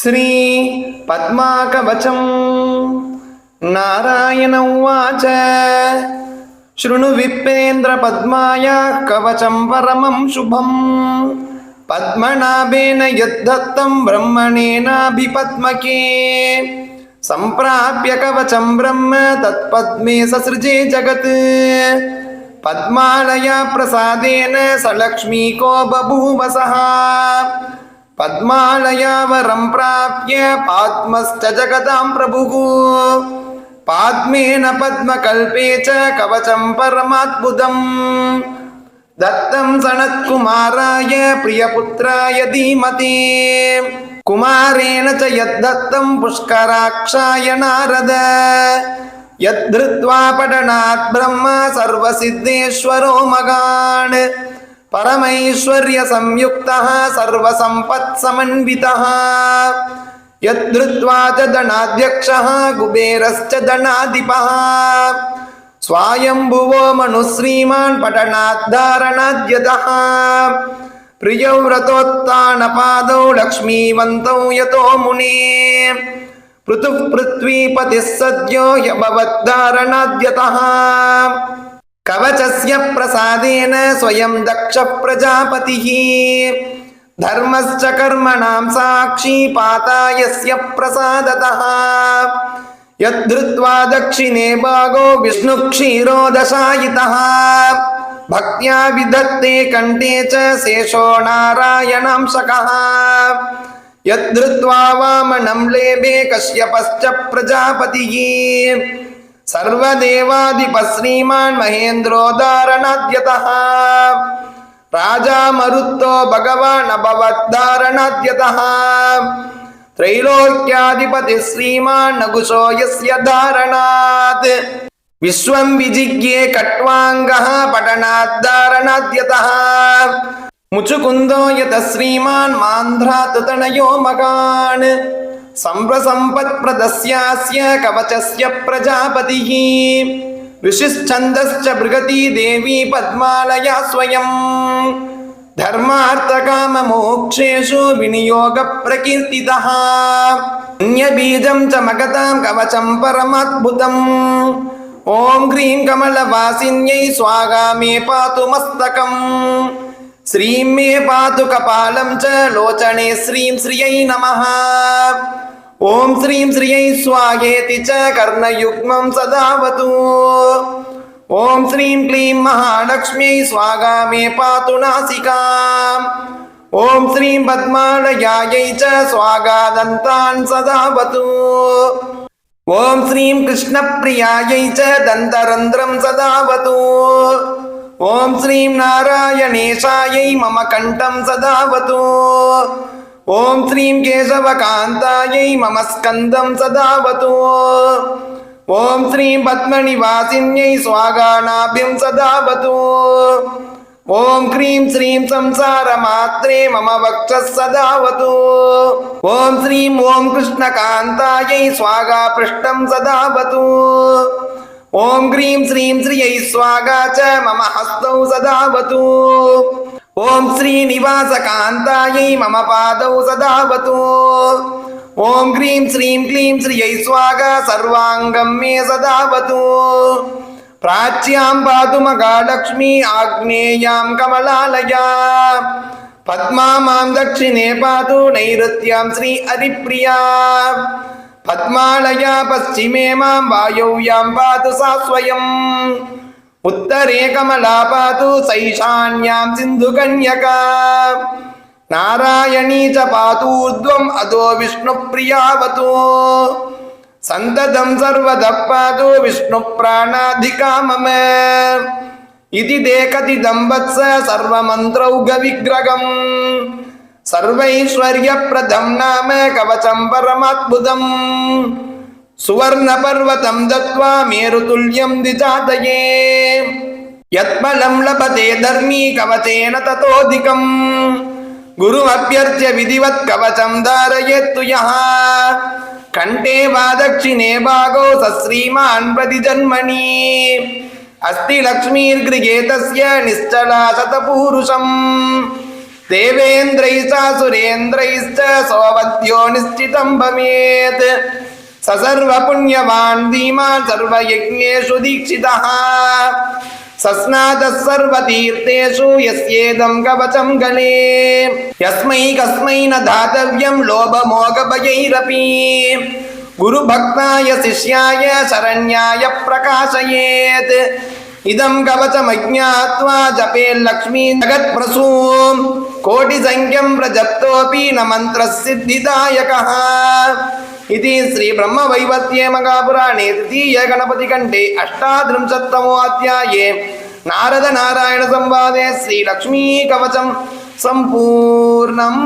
श्रीपद्माकवचं नारायण उवाच शृणु विपेन्द्रपद्माय कवचं वरमं शुभम् पद्मनाभेन यद्धत्तम् ब्रह्मणेनाभिपद्मके सम्प्राप्य कवचम् ब्रह्म तत्पद्मे ससृजे जगत् पद्मालया प्रसादेन सलक्ष्मी को बभुवसः पद्मालयावरं प्राप्य पाद्मश्च जगतां प्रभुः पाद्मेन पद्मकल्पे च कवचं परमाद्भुतम् दत्तं सनत्कुमाराय प्रियपुत्राय धीमते कुमारेण च यद्दत्तं पुष्कराक्षाय नारद यद्धृत्वा पठनात् ब्रह्म सर्वसिद्धेश्वरो मगान् பரமைஸ்வர்ய சம்யுக்தா சர்வசம்பத் சமன்விதா यद्धृत्वा च धनाध्यक्षः कुबेरश्च धनाधिपः स्वायम्भुवो मनुः श्रीमान् पठनाद्धारणाद्यतः प्रियौ व्रतोत्तानपादौ लक्ष्मीवन्तौ यतो मुने पृथुः पृथ्वीपतिः सद्यो ह्यभवद्धारणाद्यतः கவச்சஸ்ய பிரசாதேன ஸ்வயம் தக்ஷ பிரஜாபதி தர்மஸ்ச கர்மணாம் சாட்சி பாதாயஸ்ய பிரசாததः यद्धृत्वा दक्षिणे भागो विष्णुक्षीरोदशायितः भक्त्या विधत्ते कण्ठे च शेषो नारायणांशकः यद्धृत्वा वामनं लेभे कश्यपश्च प्रजापतिः सर्वदेवाधिपश्रीमान् महेन्द्रोदारणाद्यतः राजा मरुत्तो भगवान् अभवद्धारणाद्यतः त्रैलोक्याधिपतिः श्रीमान् नकुशो यस्य धारणात् विश्वं विजिज्ञे कट्वाङ्गः पठनाद्धारणाद्यतः मुचुकुन्दो यतः श्रीमान् मान्ध्राततनयो मगान् சம்பிரசம்பத்பிரதஸ்யாஸ்ய கவச்சஸ்ய பிரஜாபதிஹி ரிஷிச்சந்தஸ்ச பிருகதி தேவி பத்மாலயா ஸ்வயம் धर्मार्थकाममोक्षेषु विनियोगप्रकीर्तितः अन्यबीजं च मगतां कवचं परमाद्भुतम् ॐ ह्रीं कमलवासिन्यै स्वागा मे पातु मस्तकम् श्रीं मे पातु कपालं च लोचने श्रीं श्रियै नमः ॐ श्रीं श्रियै स्वागेति च कर्णयुग्मं सदावतु ॐ श्रीं क्लीं महालक्ष्म्यै स्वागा मे पातु नासिकाम् ॐ श्रीं पद्मालयायै च स्वागा दन्तान् सदावतु ॐ श्रीं कृष्णप्रियायै च दन्तरन्ध्रं सदावतु ॐ श्रीं नारायणेशायै मम कण्ठं सदावतु ஓம் ஸ்ரீம் கேசவகாந்தாயை மமஸ்கந்தம் சதாவதோ ஓம் ஸ்ரீம் பத்மணி வாசின்யை சுவாகாநாபியம் சதாவதோ ஓம் க்ரீம் ஸ்ரீம் சம்சார மாத்ரே மம வக்ஷ சதாவதோ ஓம் ஸ்ரீம் ஓம் கிருஷ்ணகாந்தாயை ஸ்வாகா பிருஷ்டம் சதாவதோ ஓம் க்ரீம் ஸ்ரீம் ஸ்ரீயை ஸ்வாகா ச மம ஹஸ்தௌ சதாவதோ ఓం శ్రీనివాస కాంతాయై మమ పాదౌ సదావతు ఓం హ్రీం శ్రీం క్లీం శ్రియై స్వాగ సర్వాంగం మే సదావతు ప్రాచ్యాం పాతు మగాలక్ష్మీ ఆగ్నేయాం కమలాలయా పద్మా మాం దక్షిణే పాతు నైరుత్యాం శ్రీ హరిప్రియా పద్మాలయా పశ్చిమే మాం వాయవ్యాం పాతు సా స్వయం उत्तरे कमला पातु सैशान्यां सिन्धुकन्यका नारायणी च पातूर्ध्वम् अधो विष्णुप्रियावतु सन्ततं सर्वदः पातु विष्णुप्राणाधिका मम इति ते कथितं वत्स सर्वमन्त्रौघविग्रगम् सर्वैश्वर्यप्रदं नाम कवचं परमाद्भुतम् सुवर्णपर्वतं दत्त्वा मेरुतुल्यं द्विजातये यत्फलं लभते धर्मी कवचेन ततोऽधिकम् गुरुमभ्यर्च्य विधिवत् कवचं धारयेत्तु यः कण्ठे वा दक्षिणे भागौ स श्रीमान् प्रतिजन्मनि अस्ति लक्ष्मीर्गृहे तस्य निश्चला शतपूरुषम् देवेन्द्रैः स सुरेन्द्रैश्च सौवद्यो निश्चितं भवेत् सर्वपुण्यवान् धीमान् सर्वयज्ञेषु दीक्षितः सस्नातः सर्वतीर्थेषु यस्येदं कवचं गले यस्मै कस्मै न दातव्यं लोभमोघभयैरपि गुरुभक्ताय शिष्याय शरण्याय प्रकाशयेत् इदं कवचमज्ञात्वा जपे जगत्प्रसूं कोटिसङ्ख्यं प्रजप्तोऽपि न मन्त्रसिद्धिदायकः ఇది శ్రీ బ్రహ్మ వైవత్యే మహాపురాణే తృతీయ గణపతి కంటే అష్టాత్రింశత్తమోధ్యాయే నారద నారాయణ సంవాదే శ్రీ లక్ష్మీ కవచం సంపూర్ణం